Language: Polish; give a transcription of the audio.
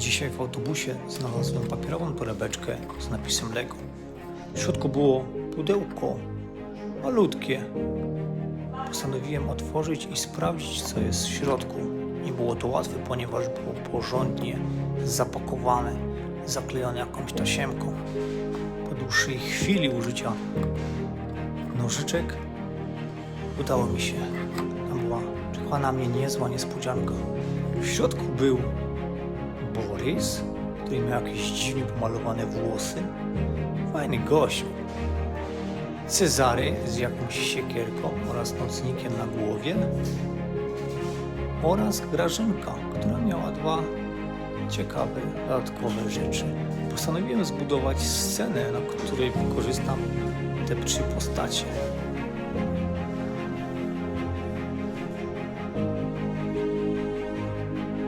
Dzisiaj w autobusie znalazłem papierową torebeczkę z napisem Lego. W środku było pudełko, malutkie. Postanowiłem otworzyć i sprawdzić, co jest w środku. Nie było to łatwe, ponieważ było porządnie zapakowane, zaklejone jakąś tasiemką. Po dłuższej chwili użycia nożyczek udało mi się. Tam była, czekała na mnie niezła niespodzianka. W środku był Borys, który miał jakieś dziwnie pomalowane włosy. Fajny gościu. Cezary z jakąś siekierką oraz nocnikiem na głowie. Oraz Grażynka, która miała dwa ciekawe, dodatkowe rzeczy. Postanowiłem zbudować scenę, na której wykorzystam te trzy postacie.